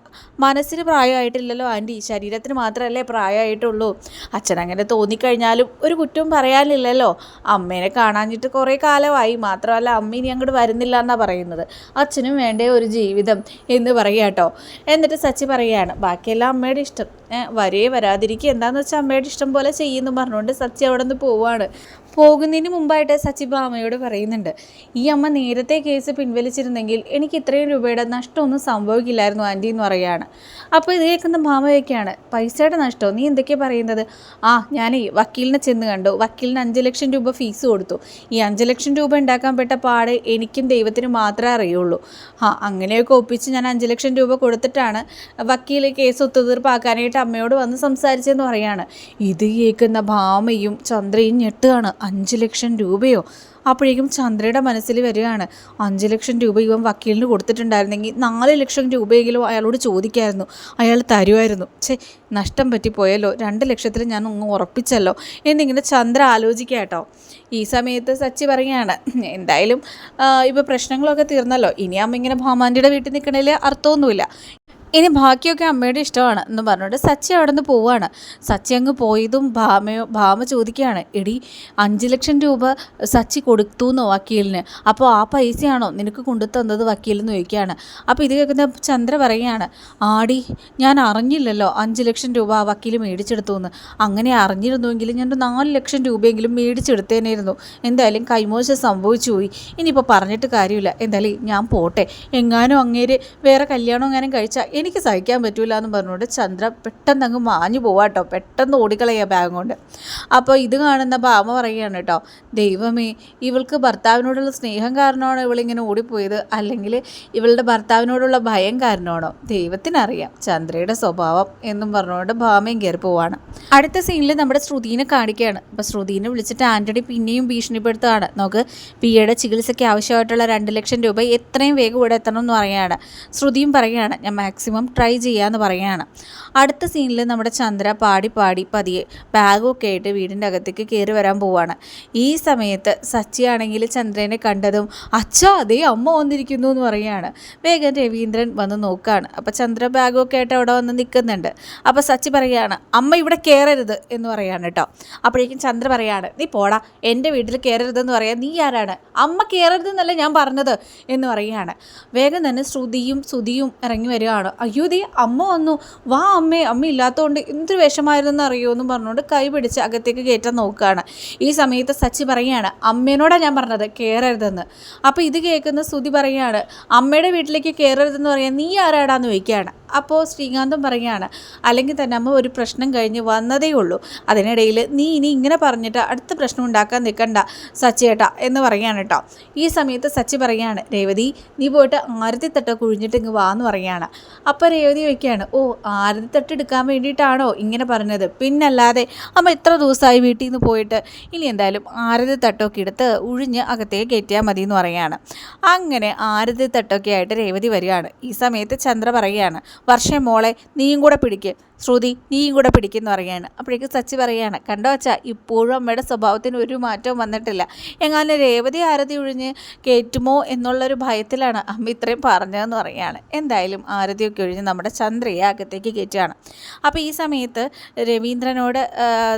മനസ്സിന് പ്രായമായിട്ടില്ലല്ലോ ആന്റി ശരീരത്തിന് മാത്രമല്ലേ പ്രായമായിട്ടുള്ളൂ. അച്ഛൻ അങ്ങനെ തോന്നിക്കഴിഞ്ഞാലും ഒരു കുറ്റവും പറയാനില്ലല്ലോ. അമ്മേനെ കാണാഞ്ഞിട്ട് കുറേ കാലമായി. മാത്രമല്ല അമ്മ ഇനി അങ്ങോട്ട് വരുന്നില്ല എന്നാണ് പറയുന്നത്. അച്ഛനും വേണ്ടേ ഒരു ജീവിതം എന്ന് പറയാട്ടോ എന്നിട്ട് സച്ചി പറയുകയാണ് ബാക്കിയെല്ലാം അമ്മയുടെ ഇഷ്ടം. വരേ വരാതിരിക്കുക എന്താണെന്ന് വെച്ചാൽ അമ്മയുടെ ഇഷ്ടം പോലെ ചെയ്യുന്നു പറഞ്ഞുകൊണ്ട് സച്ചി അവിടെ നിന്ന് പോവുകയാണ് പോകുന്നതിന് മുമ്പായിട്ട് സച്ചി ബാമയോട് പറയുന്നുണ്ട് ഈ അമ്മ നേരത്തെ കേസ് പിൻവലിച്ചിരുന്നെങ്കിൽ എനിക്ക് ഇത്രയും രൂപയുടെ നഷ്ടമൊന്നും സംഭവിക്കില്ലായിരുന്നു ആന്റി എന്ന് പറയുകയാണ് അപ്പോൾ ഇത് കേൾക്കുന്ന ഭാമയൊക്കെയാണ് പൈസയുടെ നഷ്ടമോ നീ എന്തൊക്കെയാണ് പറയുന്നത്? ആ ഞാൻ വക്കീലിനെ ചെന്ന് കണ്ടു. വക്കീലിന് അഞ്ച് ലക്ഷം രൂപ ഫീസ് കൊടുത്തു. ഈ അഞ്ച് ലക്ഷം രൂപ ഉണ്ടാക്കാൻ പെട്ട പാട് എനിക്കും ദൈവത്തിനും മാത്രമേ അറിയുള്ളൂ. ആ അങ്ങനെയൊക്കെ ഒപ്പിച്ച് ഞാൻ അഞ്ച് ലക്ഷം രൂപ കൊടുത്തിട്ടാണ് വക്കീൽ കേസ് ഒത്തുതീർപ്പാക്കാനായിട്ട് അമ്മയോട് വന്ന് സംസാരിച്ചതെന്ന് പറയാണ്. ഇത് കേൾക്കുന്ന ഭാമയും ചന്ദ്രയും ഞെട്ടുകയാണ്. അഞ്ച് ലക്ഷം രൂപയോ? അപ്പോഴേക്കും ചന്ദ്രയുടെ മനസ്സിൽ വരികയാണ്. അഞ്ച് ലക്ഷം രൂപ ഇവൻ വക്കീലിന് കൊടുത്തിട്ടുണ്ടായിരുന്നെങ്കിൽ നാല് ലക്ഷം രൂപയെങ്കിലും അയാളോട് ചോദിക്കായിരുന്നു. അയാൾ തരുമായിരുന്നു. ഛേ നഷ്ടം പറ്റിപ്പോയല്ലോ. രണ്ട് ലക്ഷത്തിൽ ഞാൻ ഒന്ന് ഉറപ്പിച്ചല്ലോ. എന്നിങ്ങനെ ചന്ദ്ര ആലോചിക്കുക കേട്ടോ. ഈ സമയത്ത് സച്ചി പറയുകയാണ് എന്തായാലും ഇപ്പോൾ പ്രശ്നങ്ങളൊക്കെ തീർന്നല്ലോ. ഇനി അമ്മ ഇങ്ങനെ ഭാമാന്റെ വീട്ടിൽ നിൽക്കണേൽ അർത്ഥമൊന്നുമില്ല. ഇനി ബാക്കിയൊക്കെ അമ്മയുടെ ഇഷ്ടമാണ് എന്ന് പറഞ്ഞുകൊണ്ട് സച്ചി അവിടെ നിന്ന് പോവുകയാണ് സച്ചി അങ്ങ് പോയതും ഭാമയോ ഭാമ ചോദിക്കുകയാണ് എടി അഞ്ച് ലക്ഷം രൂപ സച്ചി കൊടുത്തു എന്നോ വക്കീലിന്? അപ്പോൾ ആ പൈസയാണോ നിനക്ക് കൊണ്ടു തന്നത് വക്കീലെന്ന് ചോദിക്കുകയാണ്. അപ്പോൾ ഇത് കേൾക്കുന്ന ചന്ദ്ര പറയുകയാണ് ആടി ഞാൻ അറിഞ്ഞില്ലല്ലോ അഞ്ച് ലക്ഷം രൂപ ആ വക്കീൽ മേടിച്ചെടുത്തു എന്ന്. അങ്ങനെ അറിഞ്ഞിരുന്നുവെങ്കിൽ ഞാൻ നാല് ലക്ഷം രൂപയെങ്കിലും മേടിച്ചെടുത്തേനായിരുന്നു. എന്തായാലും കൈമോശം സംഭവിച്ചു പോയി. ഇനിയിപ്പോൾ പറഞ്ഞിട്ട് കാര്യമില്ല. എന്തായാലും ഞാൻ പോട്ടെ. എങ്ങാനും അങ്ങേര് വേറെ കല്യാണം എങ്ങാനും കഴിച്ചാൽ എനിക്ക് സഹിക്കാൻ പറ്റൂല എന്ന് പറഞ്ഞുകൊണ്ട് ചന്ദ്ര പെട്ടെന്ന് അങ്ങ് മാഞ്ഞു പോവാട്ടോ പെട്ടെന്ന് ഓടിക്കളയുക ബാഗ് കൊണ്ട്. അപ്പോൾ ഇത് കാണുന്ന ഭാമ പറയുകയാണ് കേട്ടോ ദൈവമേ ഇവൾക്ക് ഭർത്താവിനോടുള്ള സ്നേഹം കാരണമാണോ ഇവളിങ്ങനെ ഓടിപ്പോയത്? അല്ലെങ്കിൽ ഇവളുടെ ഭർത്താവിനോടുള്ള ഭയം കാരണമാണോ? ദൈവത്തിനറിയാം. ചന്ദ്രയുടെ സ്വഭാവം എന്നും പറഞ്ഞുകൊണ്ട് ഭാമയും കയറി പോവാണ്. അടുത്ത സീനിൽ നമ്മുടെ ശ്രുതിനെ കാണിക്കുകയാണ്. അപ്പോൾ ശ്രുതിനെ വിളിച്ചിട്ട് ആന്റണി പിന്നെയും ഭീഷണിപ്പെടുത്തുകയാണ് നമുക്ക് പിയുടെ ചികിത്സയ്ക്ക് ആവശ്യമായിട്ടുള്ള രണ്ട് ലക്ഷം രൂപ എത്രയും വേഗം ഇവിടെ എത്തണം എന്ന് പറയുകയാണ്. ശ്രുതിയും പറയുകയാണ് ഞാൻ മാക്സിമം ട്രൈ ചെയ്യാമെന്ന് പറയുകയാണ്. അടുത്ത സീനിൽ നമ്മുടെ ചന്ദ്ര പാടി പാടി പതിയെ ബാഗൊക്കെ ആയിട്ട് വീടിന്റെ അകത്തേക്ക് കയറി വരാൻ പോവാണ്. ഈ സമയത്ത് സച്ചിയാണെങ്കിൽ ചന്ദ്രനെ കണ്ടതും അച്ഛാ അതേ അമ്മ വന്നിരിക്കുന്നു എന്ന് പറയുകയാണ്. വേഗം രവീന്ദ്രൻ വന്ന് നോക്കുകയാണ് അപ്പോൾ ചന്ദ്ര ബാഗൊക്കെ ആയിട്ട് അവിടെ വന്ന് നിൽക്കുന്നുണ്ട്. അപ്പോൾ സച്ചി പറയുകയാണ് അമ്മ ഇവിടെ കയറരുത് എന്ന് പറയാണ് കേട്ടോ. അപ്പോഴേക്കും ചന്ദ്ര പറയാണ് നീ പോടാ എന്റെ വീട്ടിൽ കയറരുതെന്ന് പറയാം നീ ആരാണ്? അമ്മ കയറരുതെന്നല്ല ഞാൻ പറഞ്ഞത് എന്ന് പറയുകയാണ്. വേഗം തന്നെ ശ്രുതിയും സുതിയും ഇറങ്ങി വരികയാണ് അയ്യോ ദേ അമ്മ വന്നു. വാ അമ്മേ അമ്മ ഇല്ലാത്തതുകൊണ്ട് എന്തൊരു വിഷമായിരുന്നെന്ന് അറിയുമോ എന്നും പറഞ്ഞുകൊണ്ട് കൈ പിടിച്ച് അകത്തേക്ക് കയറ്റാൻ നോക്കുകയാണ്. ഈ സമയത്ത് സച്ചി പറയുകയാണ് അമ്മേനോടാണ് ഞാൻ പറഞ്ഞത് കയറരുതെന്ന് അപ്പോൾ ഇത് കേൾക്കുന്ന ശ്രുതി പറയുകയാണ് അമ്മയുടെ വീട്ടിലേക്ക് കയറരുതെന്ന് പറയാൻ നീ ആരാടാന്ന് ചോദിക്കുകയാണ്. അപ്പോൾ ശ്രീകാന്തം പറയുകയാണ് അല്ലെങ്കിൽ തന്നെ അമ്മ ഒരു പ്രശ്നം കഴിഞ്ഞ് വന്നതേ ഉള്ളൂ. അതിനിടയിൽ നീ ഇനി ഇങ്ങനെ പറഞ്ഞിട്ട് അടുത്ത പ്രശ്നം ഉണ്ടാക്കാൻ നിൽക്കണ്ട സച്ചിയേട്ടാ എന്ന് പറയുകയാണ് കേട്ടോ. ഈ സമയത്ത് സച്ചി പറയുകയാണ് രേവതി നീ പോയിട്ട് ആരതി തട്ട കുഴിഞ്ഞിട്ട് ഇങ്ങ് വാന്ന് പറയുകയാണ്. അപ്പോൾ രേവതി വയ്ക്കുകയാണ് ഓ ആരതി തട്ട് എടുക്കാൻ വേണ്ടിയിട്ടാണോ ഇങ്ങനെ പറഞ്ഞത്? പിന്നല്ലാതെ അമ്മ ഇത്ര ദിവസമായി വീട്ടിൽ നിന്ന് പോയിട്ട് ഇനി എന്തായാലും ആരതി തട്ടൊക്കെ എടുത്ത് ഉഴിഞ്ഞ് അകത്തേക്ക് കയറ്റിയാൽ മതി എന്ന് പറയുകയാണ്. അങ്ങനെ ആരതി തട്ടൊക്കെ ആയിട്ട് രേവതി വരികയാണ്. ഈ സമയത്ത് ചന്ദ്ര പറയുകയാണ് വർഷം മോളെ നീയും കൂടെ പിടിക്ക്. ശ്രുതി നീയും കൂടെ പിടിക്കുന്നു പറയുകയാണ്. അപ്പോഴേക്കും സച്ചി പറയുകയാണ് കണ്ടോ അച്ഛാ ഇപ്പോഴും അമ്മയുടെ സ്വഭാവത്തിന് ഒരു മാറ്റവും വന്നിട്ടില്ല. എങ്ങാനും രേവതി ആരതി ഒഴിഞ്ഞ് കയറ്റുമോ എന്നുള്ളൊരു ഭയത്തിലാണ് അമ്മ ഇത്രയും പറഞ്ഞതെന്ന് പറയുകയാണ്. എന്തായാലും ആരതിയൊക്കെ ഒഴിഞ്ഞ് നമ്മുടെ ചന്ദ്രയെ അകത്തേക്ക് കയറ്റുകയാണ് അപ്പോൾ ഈ സമയത്ത് രവീന്ദ്രനോട്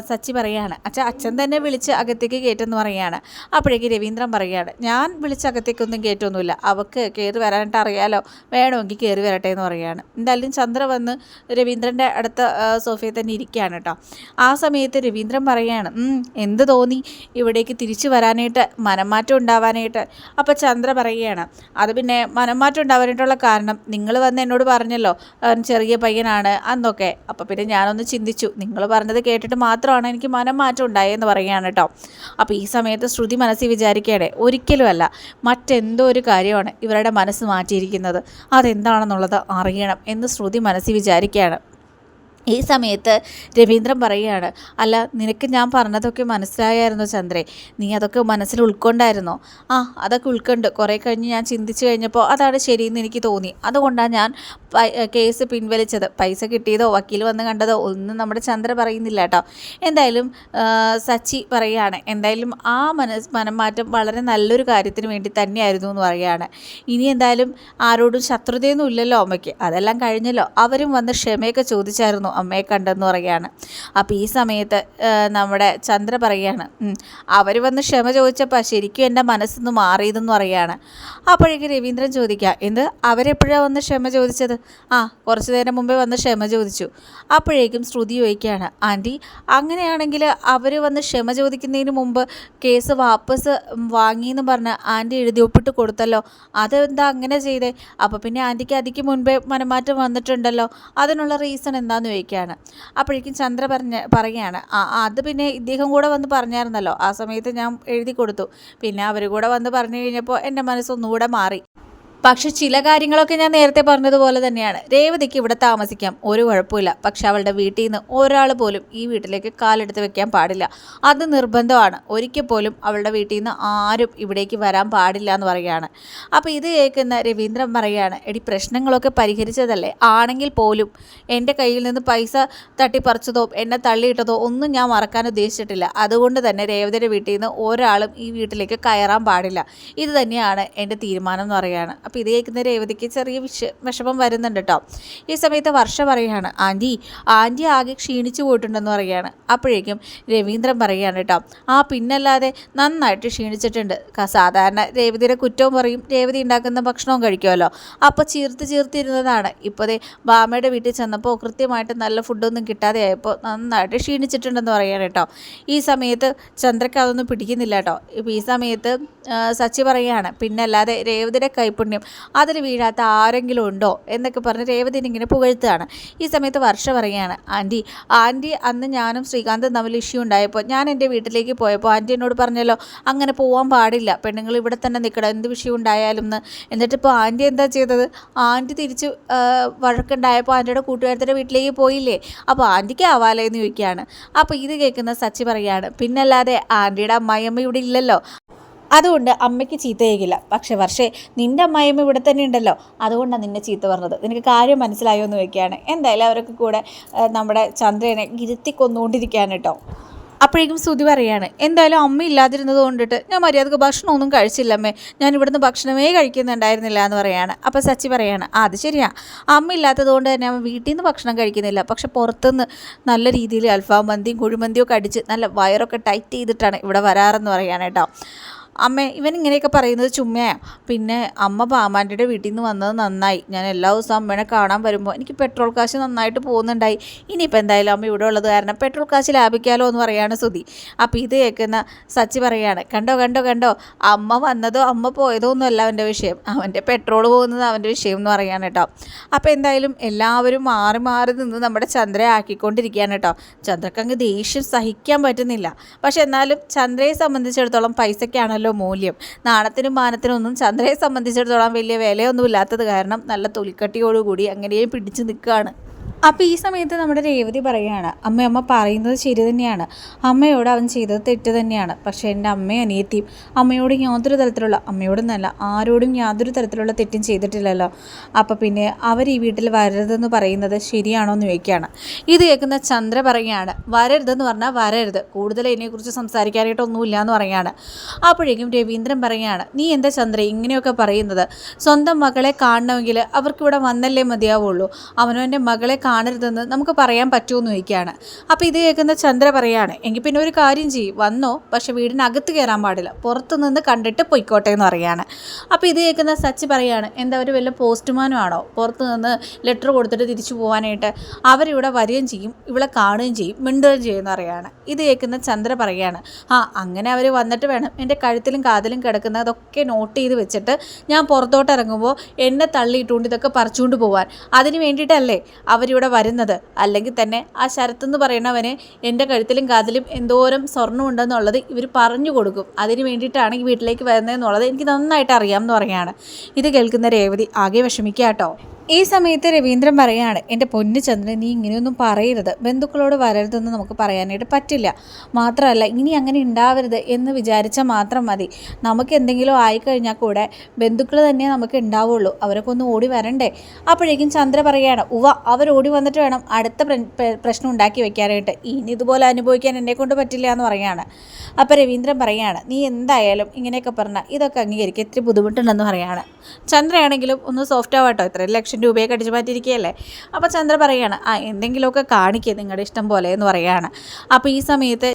സച്ചി പറയുകയാണ് അച്ഛാ അച്ഛൻ തന്നെ വിളിച്ച് അകത്തേക്ക് കയറ്റെന്ന് പറയുകയാണ്. അപ്പോഴേക്ക് രവീന്ദ്രൻ പറയുകയാണ് ഞാൻ വിളിച്ച് അകത്തേക്കൊന്നും കയറ്റൊന്നുമില്ല അവൾക്ക് കയറി വരാനായിട്ട് അറിയാലോ. വേണമെങ്കിൽ കയറി വരട്ടെ എന്ന് പറയുകയാണ്. എന്തായാലും ചന്ദ്ര വന്ന് രവീന്ദ്രന്റെ അടുത്ത സോഫയിൽ തന്നെ ഇരിക്കുകയാണ് കേട്ടോ. ആ സമയത്ത് രവീന്ദ്രൻ പറയുകയാണ് എന്ത് തോന്നി? ഇവിടേക്ക് തിരിച്ചു വരാനായിട്ട് മനംമാറ്റം ഉണ്ടാവാനായിട്ട്. അപ്പോൾ ചന്ദ്ര പറയുകയാണ് അത് പിന്നെ മനംമാറ്റം ഉണ്ടാവാനായിട്ടുള്ള കാരണം നിങ്ങൾ വന്ന് എന്നോട് പറഞ്ഞല്ലോ ചെറിയ പയ്യനാണ് അന്നൊക്കെ അപ്പോൾ പിന്നെ ഞാനൊന്ന് ചിന്തിച്ചു നിങ്ങൾ പറഞ്ഞത് കേട്ടിട്ട് മാത്രമാണ് എനിക്ക് മനം മാറ്റം ഉണ്ടായെന്ന് പറയുകയാണ് കേട്ടോ. അപ്പോൾ ഈ സമയത്ത് ശ്രുതി മനസ്സിൽ വിചാരിക്കുകയാണ് ഒരിക്കലുമല്ല മറ്റെന്തോ ഒരു കാര്യമാണ് ഇവരുടെ മനസ്സ് മാറ്റിയിരിക്കുന്നത്. അതെന്താണെന്നുള്ളത് അറിയണം എന്ന് ശ്രുതി മനസ്സിൽ വിചാരിക്കുകയാണ്. ഈ സമയത്ത് രവീന്ദ്രൻ പറയുകയാണ് അല്ല നിനക്ക് ഞാൻ പറഞ്ഞതൊക്കെ മനസ്സിലായായിരുന്നു ചന്ദ്രേ? നീ അതൊക്കെ മനസ്സിൽ ഉൾക്കൊണ്ടായിരുന്നോ? ആ അതൊക്കെ ഉൾക്കൊണ്ട്. കുറേ കഴിഞ്ഞ് ഞാൻ ചിന്തിച്ചു കഴിഞ്ഞപ്പോൾ അതാണ് ശരിയെന്ന് എനിക്ക് തോന്നി. അതുകൊണ്ടാണ് ഞാൻ കേസ് പിൻവലിച്ചത്. പൈസ കിട്ടിയതോ വക്കീൽ വന്ന് കണ്ടതോ ഒന്നും നമ്മുടെ ചന്ദ്ര പറയുന്നില്ല കേട്ടോ. എന്തായാലും സച്ചി പറയുകയാണ് എന്തായാലും ആ മനസ് മനംമാറ്റം വളരെ നല്ലൊരു കാര്യത്തിന് വേണ്ടി തന്നെയായിരുന്നു എന്ന് പറയുകയാണ്. ഇനി എന്തായാലും ആരോടും ശത്രുതയൊന്നും ഇല്ലല്ലോ അമ്മയ്ക്ക്. അതെല്ലാം കഴിഞ്ഞല്ലോ. അവരും വന്ന് ക്ഷമയൊക്കെ ചോദിച്ചായിരുന്നു. അമ്മയെ കണ്ടെന്ന് പറയുകയാണ്. അപ്പോൾ ഈ സമയത്ത് നമ്മുടെ ചന്ദ്ര പറയുകയാണ് അവർ വന്ന് ക്ഷമ ചോദിച്ചപ്പോൾ ശരിക്കും എന്റെ മനസ്സൊന്ന് മാറിയതെന്ന് പറയുകയാണ്. അപ്പോഴേക്ക് രവീന്ദ്രൻ ചോദിക്കുക എന്ത്? അവരെപ്പോഴാണ് വന്ന് ക്ഷമ ചോദിച്ചത്? ആ കുറച്ച് നേരം മുമ്പേ വന്ന് ക്ഷമ ചോദിച്ചു. അപ്പോഴേക്കും ശ്രുതി ചോദിക്കുകയാണ് ആന്റി അങ്ങനെയാണെങ്കിൽ അവർ വന്ന് ക്ഷമ ചോദിക്കുന്നതിന് മുമ്പ് കേസ് വാപ്പസ് വാങ്ങിയെന്ന് പറഞ്ഞ് ആന്റി എഴുതി ഒപ്പിട്ട് കൊടുത്തല്ലോ. അതെന്താ അങ്ങനെ ചെയ്തേ? അപ്പോൾ പിന്നെ ആന്റിക്ക് അതിക്ക് മുൻപേ മനമാറ്റം വന്നിട്ടുണ്ടല്ലോ. അതിനുള്ള റീസൺ എന്താണെന്ന് ചോദിക്കുകയാണ്. അപ്പോഴേക്കും ചന്ദ്ര പറഞ്ഞ പറയുകയാണ് ആ അത് പിന്നെ ഇദ്ദേഹം കൂടെ വന്ന് പറഞ്ഞായിരുന്നല്ലോ. ആ സമയത്ത് ഞാൻ എഴുതി കൊടുത്തു. പിന്നെ അവർ കൂടെ വന്ന് പറഞ്ഞു കഴിഞ്ഞപ്പോൾ എന്റെ മനസ്സൊന്നുകൂടെ മാറി. പക്ഷെ ചില കാര്യങ്ങളൊക്കെ ഞാൻ നേരത്തെ പറഞ്ഞതുപോലെ തന്നെയാണ്. രേവതിക്ക് ഇവിടെ താമസിക്കാം ഒരു കുഴപ്പമില്ല. പക്ഷെ അവളുടെ വീട്ടിൽ നിന്ന് ഒരാൾ പോലും ഈ വീട്ടിലേക്ക് കാലെടുത്ത് വെക്കാൻ പാടില്ല. അത് നിർബന്ധമാണ്. ഒരിക്കൽ പോലും അവളുടെ വീട്ടിൽ നിന്ന് ആരും ഇവിടേക്ക് വരാൻ പാടില്ല എന്ന് പറയുകയാണ്. അപ്പോൾ ഇത് കേൾക്കുന്ന രവീന്ദ്രൻ പറയുകയാണ് എടി പ്രശ്നങ്ങളൊക്കെ പരിഹരിച്ചതല്ലേ? ആണെങ്കിൽ പോലും എന്റെ കയ്യിൽ നിന്ന് പൈസ തട്ടിപ്പറിച്ചതോ എന്നെ തള്ളിയിട്ടതോ ഒന്നും ഞാൻ മറക്കാൻ ഉദ്ദേശിച്ചിട്ടില്ല. അതുകൊണ്ട് തന്നെ രേവതിയുടെ വീട്ടിൽ നിന്ന് ഒരാളും ഈ വീട്ടിലേക്ക് കയറാൻ പാടില്ല. ഇത് തന്നെയാണ് എന്റെ തീരുമാനം എന്ന് പറയുകയാണ്. അപ്പോൾ ഇത് കേൾക്കുന്ന രേവതിക്ക് ചെറിയ വിഷ വിഷമം വരുന്നുണ്ട് കേട്ടോ. ഈ സമയത്ത് വർഷ പറയുകയാണ് ആന്റി ആന്റി ആകെ ക്ഷീണിച്ചു പോയിട്ടുണ്ടെന്ന് പറയുകയാണ് അപ്പോഴേക്കും രവീന്ദ്രൻ പറയുകയാണ് കേട്ടോ ആ പിന്നല്ലാതെ നന്നായിട്ട് ക്ഷീണിച്ചിട്ടുണ്ട്. സാധാരണ രേവതിയുടെ കുറ്റവും പറയും രേവതി ഉണ്ടാക്കുന്ന ഭക്ഷണവും കഴിക്കുമല്ലോ. അപ്പോൾ ചീർത്ത് ചീർത്തിരുന്നതാണ്. ഇപ്പോഴേ ബാമയുടെ വീട്ടിൽ ചെന്നപ്പോൾ കൃത്യമായിട്ട് നല്ല ഫുഡൊന്നും കിട്ടാതെ ആയപ്പോൾ നന്നായിട്ട് ക്ഷീണിച്ചിട്ടുണ്ടെന്ന് പറയുകയാണ് കേട്ടോ. ഈ സമയത്ത് ചന്ദ്രക്ക് അതൊന്നും പിടിക്കുന്നില്ല കേട്ടോ. ഇപ്പോൾ ഈ സമയത്ത് സച്ചി പറയുകയാണ് പിന്നല്ലാതെ രേവതിയുടെ അതിൽ വീഴാത്ത ആരെങ്കിലും ഉണ്ടോ എന്നൊക്കെ പറഞ്ഞ് രേവതിനെ ഇങ്ങനെ പുകഴ്ത്തുകയാണ്. ഈ സമയത്ത് വർഷ പറയുകയാണ് ആന്റി ആന്റി അന്ന് ഞാനും ശ്രീകാന്തും തമ്മിൽ ഇഷ്യൂ ഉണ്ടായപ്പോൾ ഞാൻ എന്റെ വീട്ടിലേക്ക് പോയപ്പോൾ ആന്റി എന്നോട് പറഞ്ഞല്ലോ അങ്ങനെ പോകാൻ പാടില്ല പെണ്ണുങ്ങൾ ഇവിടെ തന്നെ നിൽക്കണം എന്ത് വിഷയം ഉണ്ടായാലും എന്ന് എന്നിട്ടിപ്പോൾ ആന്റി എന്താ ചെയ്തത്? ആന്റി തിരിച്ച് വഴക്കുണ്ടായപ്പോൾ ആന്റിയുടെ കൂട്ടുകാരത്തിന്റെ വീട്ടിലേക്ക് പോയില്ലേ? അപ്പോൾ ആന്റിക്ക് ആവാലേ എന്ന് ചോദിക്കുകയാണ്. അപ്പോൾ ഇത് കേൾക്കുന്ന സച്ചി പറയുകയാണ് പിന്നല്ലാതെ ആന്റിയുടെ അമ്മായിയമ്മ ഇവിടെ ഇല്ലല്ലോ. അതുകൊണ്ട് അമ്മയ്ക്ക് ചീത്ത ചെയ്യില്ല പക്ഷെ വർഷേ നിന്റെ അമ്മായിയമ്മ ഇവിടെ തന്നെ ഉണ്ടല്ലോ. അതുകൊണ്ടാണ് നിന്നെ ചീത്ത പറഞ്ഞത്. നിനക്ക് കാര്യം മനസ്സിലായോ എന്ന് വയ്ക്കുകയാണ് എന്തായാലും അവരൊക്കെ കൂടെ നമ്മുടെ ചന്ദ്രനെ ഇരുത്തി കൊന്നുകൊണ്ടിരിക്കുകയാണ് കേട്ടോ അപ്പോഴേക്കും സ്തുതി പറയാണ് എന്തായാലും അമ്മ ഇല്ലാതിരുന്നത് കൊണ്ടിട്ട് ഞാൻ മര്യാദയ്ക്ക് ഭക്ഷണമൊന്നും കഴിച്ചില്ലമ്മേ. ഞാൻ ഇവിടുന്ന് ഭക്ഷണമേ കഴിക്കുന്നുണ്ടായിരുന്നില്ല എന്ന് പറയാണ്. അപ്പോൾ സച്ചി പറയാണ് അത് ശരിയാ. അമ്മ ഇല്ലാത്തത് കൊണ്ട് തന്നെ അമ്മ വീട്ടിൽ നിന്ന് ഭക്ഷണം കഴിക്കുന്നില്ല. പക്ഷെ പുറത്തുനിന്ന് നല്ല രീതിയിൽ അൽഫാം മന്തിയും കുഴിമന്തിയും ഒക്കെ അടിച്ച് നല്ല വയറൊക്കെ ടൈറ്റ് ചെയ്തിട്ടാണ് ഇവിടെ വരാറെന്ന് പറയാനേട്ടോ അമ്മ ഇവൻ ഇങ്ങനെയൊക്കെ പറയുന്നത് ചുമ്മയാണ് പിന്നെ അമ്മ പാമാന്റെ വീട്ടിൽ നിന്ന് വന്നത് നന്നായി. ഞാൻ എല്ലാ ദിവസവും അമ്മേനെ കാണാൻ വരുമ്പോൾ എനിക്ക് പെട്രോൾ കാശ് നന്നായിട്ട് പോകുന്നുണ്ടായി. ഇനിയിപ്പോൾ എന്തായാലും അമ്മ ഇവിടെ ഉള്ളത് കാരണം പെട്രോൾ കാശ് ലാഭിക്കാലോ എന്ന് പറയാണ് സുതി അപ്പോൾ ഇത് കേൾക്കുന്ന സച്ചി പറയാണ് കണ്ടോ കണ്ടോ കണ്ടോ? അമ്മ വന്നതോ അമ്മ പോയതോ ഒന്നുമല്ല അവന്റെ വിഷയം. അവന്റെ പെട്രോൾ പോകുന്നത് അവന്റെ വിഷയം എന്ന് പറയാണ് കേട്ടോ. അപ്പോൾ എന്തായാലും എല്ലാവരും മാറി മാറി നിന്ന് നമ്മുടെ ചന്ദ്രയെ ആക്കിക്കൊണ്ടിരിക്കുകയാണ് കേട്ടോ. ചന്ദ്രക്കങ്ങ് ദേഷ്യം സഹിക്കാൻ പറ്റുന്നില്ല. പക്ഷെ എന്നാലും ചന്ദ്രയെ സംബന്ധിച്ചിടത്തോളം പൈസയ്ക്കാണല്ലോ ആണല്ലോ മൂല്യം. നാണത്തിനും മാനത്തിനും ഒന്നും ചന്ദ്രയെ സംബന്ധിച്ചിടത്തോളം വലിയ വിലയൊന്നും ഇല്ലാത്തത് കാരണം നല്ല തൊലിക്കട്ടിയോടുകൂടി അങ്ങനെയും പിടിച്ചു നിൽക്കുകയാണ്. അപ്പോൾ ഈ സമയത്ത് നമ്മുടെ രേവതി പറയുകയാണ് അമ്മ അമ്മ പറയുന്നത് ശരി തന്നെയാണ്. അമ്മയോട് അവൻ ചെയ്തത് തെറ്റ് തന്നെയാണ്. പക്ഷേ എന്റെ അമ്മയും അനിയത്തിയും അമ്മയോട് യാതൊരു തരത്തിലുള്ള അമ്മയോടും നല്ല ആരോടും യാതൊരു തരത്തിലുള്ള തെറ്റും ചെയ്തിട്ടില്ലല്ലോ. അപ്പോൾ പിന്നെ അവർ ഈ വീട്ടിൽ വരരുതെന്ന് പറയുന്നത് ശരിയാണോ എന്ന് ചോദിക്കുകയാണ്. ഇത് കേൾക്കുന്ന ചന്ദ്ര പറയുകയാണ് വരരുതെന്ന് പറഞ്ഞാൽ വരരുത്. കൂടുതൽ ഇതിനെക്കുറിച്ച് സംസാരിക്കാനായിട്ടൊന്നുമില്ല എന്ന് പറയുകയാണ്. അപ്പോഴേക്കും രവീന്ദ്രൻ പറയുകയാണ് നീ എന്താ ചന്ദ്ര ഇങ്ങനെയൊക്കെ പറയുന്നത്? സ്വന്തം മകളെ കാണണമെങ്കിൽ അവർക്കിവിടെ വന്നല്ലേ മതിയാവുള്ളൂ. അവനവന്റെ മകളെ കാണരുതെന്ന് നമുക്ക് പറയാൻ പറ്റുമെന്ന് ചോദിക്കുകയാണ്. അപ്പോൾ ഇത് കേൾക്കുന്ന ചന്ദ്ര പറയാണ് എങ്കിൽ പിന്നെ ഒരു കാര്യം ചെയ്യും വന്നോ പക്ഷെ വീടിനകത്ത് കയറാൻ പാടില്ല പുറത്തു നിന്ന് കണ്ടിട്ട് പൊയ്ക്കോട്ടെ എന്ന് പറയാണ്. അപ്പോൾ ഇത് കേൾക്കുന്ന സച്ചി പറയാണ് എന്താ ഒരു വല്ല പോസ്റ്റ്മാനും ആണോ? പുറത്ത് നിന്ന് ലെറ്റർ കൊടുത്തിട്ട് തിരിച്ചു പോകാനായിട്ട് അവരിവിടെ വരികയും ചെയ്യും ഇവിടെ കാണുകയും ചെയ്യും മിണ്ടുകയും ചെയ്യുമെന്ന് പറയാണ്. ഇത് കേൾക്കുന്ന ചന്ദ്ര പറയാണ് ആ അങ്ങനെ അവർ വന്നിട്ട് വേണം എന്റെ കഴുത്തിലും കാതിലും കിടക്കുന്ന അതൊക്കെ നോട്ട് ചെയ്ത് വെച്ചിട്ട് ഞാൻ പുറത്തോട്ട് ഇറങ്ങുമ്പോൾ എന്നെ തള്ളിയിട്ടുകൊണ്ട് ഇതൊക്കെ പറിച്ചുകൊണ്ട് പോകാൻ അതിന് വേണ്ടിയിട്ടല്ലേ അവരിവിടെ ഇവിടെ വരുന്നത്. അല്ലെങ്കിൽ തന്നെ ആ ശരത്ത് എന്ന് പറയുന്നവന് എന്റെ കഴുത്തിലും കാതിലും എന്തോരം സ്വർണമുണ്ടെന്നുള്ളത് ഇവർ പറഞ്ഞു കൊടുക്കും. അതിന് വേണ്ടിയിട്ടാണ് ഈ വീട്ടിലേക്ക് വരുന്നതെന്നുള്ളത് എനിക്ക് നന്നായിട്ട് അറിയാം എന്ന് പറയുകയാണ്. ഇത് കേൾക്കുന്ന രേവതി ആകെ വിഷമിക്കാട്ടോ ഈ സമയത്ത് രവീന്ദ്രൻ പറയാണ് എന്റെ പൊന്നു ചന്ദ്രൻ നീ ഇങ്ങനെയൊന്നും പറയരുത്. ബന്ധുക്കളോട് വരരുതെന്ന് നമുക്ക് പറയാനായിട്ട് പറ്റില്ല. മാത്രമല്ല ഇനി അങ്ങനെ ഉണ്ടാവരുത് എന്ന് വിചാരിച്ചാൽ മാത്രം മതി. നമുക്ക് എന്തെങ്കിലും ആയിക്കഴിഞ്ഞാൽ കൂടെ ബന്ധുക്കൾ തന്നെ നമുക്ക് ഉണ്ടാവുള്ളൂ. അവരൊക്കെ ഒന്ന് ഓടി വരണ്ടേ? അപ്പോഴേക്കും ചന്ദ്ര പറയാണ് ഉവ അവർ ഓടി വന്നിട്ട് വേണം അടുത്ത പ്രശ്നം ഉണ്ടാക്കി വെക്കാനായിട്ട് ഇനി ഇതുപോലെ അനുഭവിക്കാൻ എന്നെ കൊണ്ട് പറ്റില്ല എന്ന് പറയാണ്. അപ്പോൾ രവീന്ദ്രൻ പറയാണ് നീ എന്തായാലും ഇങ്ങനെയൊക്കെ പറഞ്ഞാൽ ഇതൊക്കെ അംഗീകരിക്കുക ഇത്തിരി ബുദ്ധിമുട്ടുണ്ടെന്ന് പറയാണ്. ചന്ദ്രയാണെങ്കിലും ഒന്ന് സോഫ്റ്റ് ആവാട്ടോ ഇത്ര ലക്ഷം ലക്ഷം രൂപയൊക്കെ അടിച്ചു മാറ്റിയിരിക്കുകയല്ലേ? അപ്പോൾ ചന്ദ്ര പറയുകയാണ് ആ എന്തെങ്കിലുമൊക്കെ കാണിക്കുക നിങ്ങളുടെ ഇഷ്ടം പോലെ എന്ന് പറയുകയാണ് അപ്പോൾ ഈ സമയത്ത്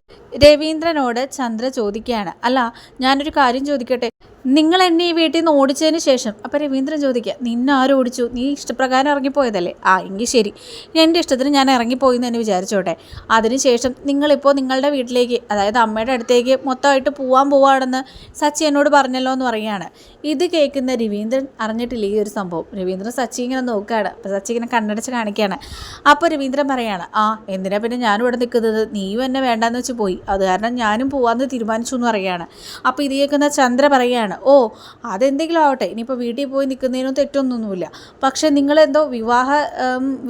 രവീന്ദ്രനോട് ചന്ദ്ര ചോദിക്കുകയാണ്. അല്ല ഞാനൊരു കാര്യം ചോദിക്കട്ടെ? നിങ്ങൾ എന്നെ ഈ വീട്ടിൽ നിന്ന് ഓടിച്ചതിന് ശേഷം അപ്പം രവീന്ദ്രൻ ചോദിക്കുക നിന്നെ ആരും ഓടിച്ചു? നീ ഇഷ്ടപ്രകാരം ഇറങ്ങിപ്പോയതല്ലേ? ആ എങ്കിൽ ശരി. എന്റെ ഇഷ്ടത്തിന് ഞാൻ ഇറങ്ങിപ്പോയി എന്ന് വിചാരിച്ചോട്ടെ. അതിനുശേഷം നിങ്ങളിപ്പോൾ നിങ്ങളുടെ വീട്ടിലേക്ക് അതായത് അമ്മയുടെ അടുത്തേക്ക് മൊത്തമായിട്ട് പോവാൻ പോവാണെന്ന് സച്ചി എന്നോട് പറഞ്ഞല്ലോ എന്ന് പറയുകയാണ്. ഇത് കേൾക്കുന്ന രവീന്ദ്രൻ അറിഞ്ഞിട്ടില്ല ഈ ഒരു സംഭവം? രവീന്ദ്രൻ സച്ചി ഇങ്ങനെ നോക്കുകയാണ്. അപ്പോൾ സച്ചി ഇങ്ങനെ കണ്ണടച്ച് കാണിക്കുകയാണ്. അപ്പോൾ രവീന്ദ്രൻ പറയുകയാണ് ആ എന്തിനാ പിന്നെ ഞാനും ഇവിടെ നിൽക്കുന്നത്? നീയും എന്നെ വേണ്ടാന്ന് വെച്ച് പോയി. അത് കാരണം ഞാനും പോവാന്ന് തീരുമാനിച്ചു എന്ന് പറയുകയാണ്. അപ്പോൾ ഇത് കേൾക്കുന്ന ചന്ദ്ര പറയുകയാണ് ഓ അതെന്തെങ്കിലും ആവട്ടെ. ഇനിയിപ്പോൾ വീട്ടിൽ പോയി നിൽക്കുന്നതിനോ തെറ്റൊന്നുമില്ല പക്ഷേ നിങ്ങളെന്തോ വിവാഹ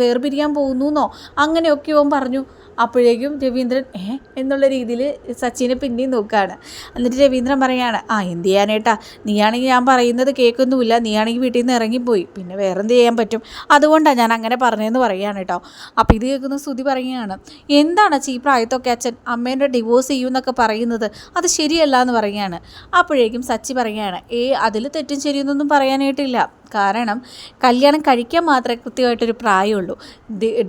വേർപിരിയാൻ പോകുന്നു എന്നോ അങ്ങനെയൊക്കെയോ പറഞ്ഞു. അപ്പോഴേക്കും രവീന്ദ്രൻ ഏ? എന്നുള്ള രീതിയിൽ സച്ചിനെ പിന്നെയും നോക്കുകയാണ് എന്നിട്ട് രവീന്ദ്രൻ പറയാണ് ആ എന്ത് ചെയ്യാനേട്ടാ നീയാണെങ്കിൽ ഞാൻ പറയുന്നത് കേൾക്കൊന്നുമില്ല. നീയാണെങ്കിൽ വീട്ടിൽ നിന്ന് ഇറങ്ങിപ്പോയി. പിന്നെ വേറെ എന്ത് ചെയ്യാൻ പറ്റും? അതുകൊണ്ടാണ് ഞാൻ അങ്ങനെ പറഞ്ഞതെന്ന് പറയുകയാണ് കേട്ടോ. അപ്പോൾ ഇത് കേൾക്കുന്ന സ്തുതി പറയുകയാണ് എന്താണ് ഈ പ്രായത്തൊക്കെ അച്ഛൻ അമ്മേന്റെ ഡിവോഴ്സ് ചെയ്യുമെന്നൊക്കെ പറയുന്നത്? അത് ശരിയല്ല എന്ന് പറയുകയാണ്. അപ്പോഴേക്കും സച്ചി പറയുകയാണ് ഏ അതിൽ തെറ്റും ശരിയെന്നൊന്നും പറയാനായിട്ടില്ല. കാരണം കല്യാണം കഴിക്കാൻ മാത്രമേ കൃത്യമായിട്ടൊരു പ്രായമുള്ളൂ.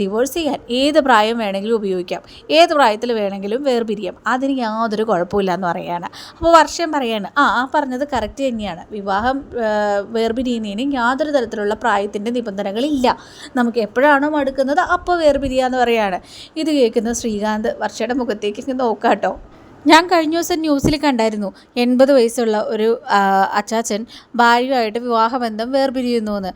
ഡിവോഴ്സ് ചെയ്യാൻ ഏത് പ്രായം വേണമെങ്കിലും ഉപയോഗിക്കാം. ഏത് പ്രായത്തിൽ വേണമെങ്കിലും വേർപിരിയാം. അതിന് യാതൊരു കുഴപ്പമില്ല എന്ന് പറയുകയാണ്. അപ്പോൾ വർഷം പറയാണ് ആ ആ പറഞ്ഞത് കറക്റ്റ് തന്നെയാണ്. വിവാഹം വേർപിരിയുന്നതിന് യാതൊരു തരത്തിലുള്ള പ്രായത്തിന്റെ നിബന്ധനകളില്ല. നമുക്ക് എപ്പോഴാണോ മടുക്കുന്നത് അപ്പോൾ വേർപിരിയാന്ന് പറയുകയാണ് ഇത് കേൾക്കുന്ന ശ്രീകാന്ത് വർഷയുടെ മുഖത്തേക്ക് നോക്കാട്ടോ. ഞാൻ കഴിഞ്ഞ ദിവസം ന്യൂസിൽ കണ്ടായിരുന്നു എൺപത് വയസ്സുള്ള ഒരു അച്ചാച്ചൻ ഭാര്യയുമായിട്ട് വിവാഹബന്ധം വേർപിരിയുന്നു എന്ന്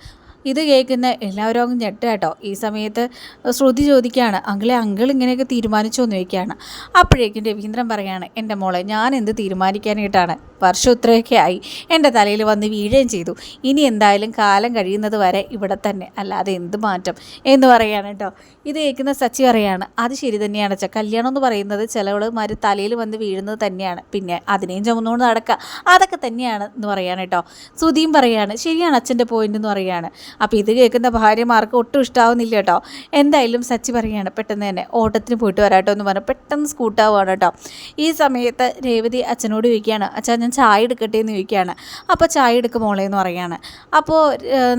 ഇത് കേൾക്കുന്ന എല്ലാവരും അങ്ങ് കേട്ടോ. ഈ സമയത്ത് ശ്രുതി ചോദിക്കുകയാണ് അങ്കിളെ അങ്കിൾ ഇങ്ങനെയൊക്കെ തീരുമാനിച്ചു എന്ന് ചോദിക്കുകയാണ്. അപ്പോഴേക്കും രവീന്ദ്രൻ പറയാണ് എന്റെ മോളെ ഞാൻ എന്ത് തീരുമാനിക്കാനായിട്ടാണ്? വർഷം ഇത്രയൊക്കെ ആയി. എന്റെ തലയിൽ വന്ന് വീഴുകയും ചെയ്തു. ഇനി എന്തായാലും കാലം കഴിയുന്നത് വരെ ഇവിടെ തന്നെ. അല്ലാതെ എന്ത് മാറ്റം? എന്ന് പറയുകയാണ് കേട്ടോ. ഇത് കേൾക്കുന്ന സച്ചി പറയാണ് അത് ശരി തന്നെയാണ് അച്ഛാ. കല്യാണം എന്ന് പറയുന്നത് ചിലവളുമാർ തലയിൽ വന്ന് വീഴുന്നത് തന്നെയാണ്. പിന്നെ അതിനെയും ചുമന്നുകൊണ്ട് നടക്കുക അതൊക്കെ തന്നെയാണ് എന്ന് പറയുകയാണ് കേട്ടോ. സുധിയും പറയാണ് ശരിയാണ് അച്ഛന്റെ പോയിന്റ് എന്ന് പറയുകയാണ് അപ്പോൾ ഇത് കേൾക്കുന്ന ഭാര്യമാർക്ക് ഒട്ടും ഇഷ്ടാവുന്നില്ല കേട്ടോ. എന്തായാലും സച്ചി പറയുകയാണ് പെട്ടെന്ന് തന്നെ ഓട്ടത്തിന് പോയിട്ട് വരാട്ടോ എന്ന് പറഞ്ഞു. പെട്ടെന്ന് സ്കൂട്ടാവുകയാണ് കേട്ടോ. ഈ സമയത്ത് രേവതി അച്ഛനോട് ചോദിക്കുകയാണ് അച്ഛൻ ഞാൻ ചായ എടുക്കട്ടെ എന്ന് ചോദിക്കുകയാണ്. അപ്പോൾ ചായ എടുക്കും മോളെ എന്ന് പറയുകയാണ്. അപ്പോൾ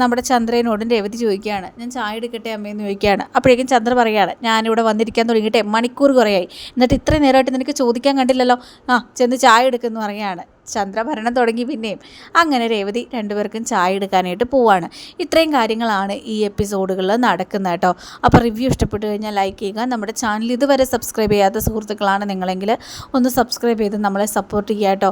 നമ്മുടെ ചന്ദ്രനോടും രേവതി ചോദിക്കുകയാണ് ഞാൻ ചായ എടുക്കട്ടെ അമ്മയെന്ന് ചോദിക്കുകയാണ്. അപ്പോഴേക്കും ചന്ദ്ര പറയുകയാണ് ഞാനിവിടെ വന്നിരിക്കാൻ തുടങ്ങിയിട്ട് മണിക്കൂർ കുറയായി. എന്നിട്ട് ഇത്രയും നേരമായിട്ട് നിനക്ക് ചോദിക്കാൻ കണ്ടില്ലല്ലോ? ആ ചെന്ന് ചായ എടുക്കുമെന്ന് പറയുകയാണ്. ചന്ദ്രഭരണം തുടങ്ങി പിന്നെയും. അങ്ങനെ രേവതി രണ്ടുപേർക്കും ചായ എടുക്കാനായിട്ട് പോവാണ്. ഇത്രയും കാര്യങ്ങളാണ് ഈ എപ്പിസോഡുകളിൽ നടക്കുന്നത് കേട്ടോ. അപ്പോൾ റിവ്യൂ ഇഷ്ടപ്പെട്ടു കഴിഞ്ഞാൽ ലൈക്ക് ചെയ്യുക. നമ്മുടെ ചാനൽ ഇതുവരെ സബ്സ്ക്രൈബ് ചെയ്യാത്ത സുഹൃത്തുക്കളാണ് നിങ്ങളെങ്കിൽ ഒന്ന് സബ്സ്ക്രൈബ് ചെയ്ത് നമ്മളെ സപ്പോർട്ട് ചെയ്യുക കേട്ടോ.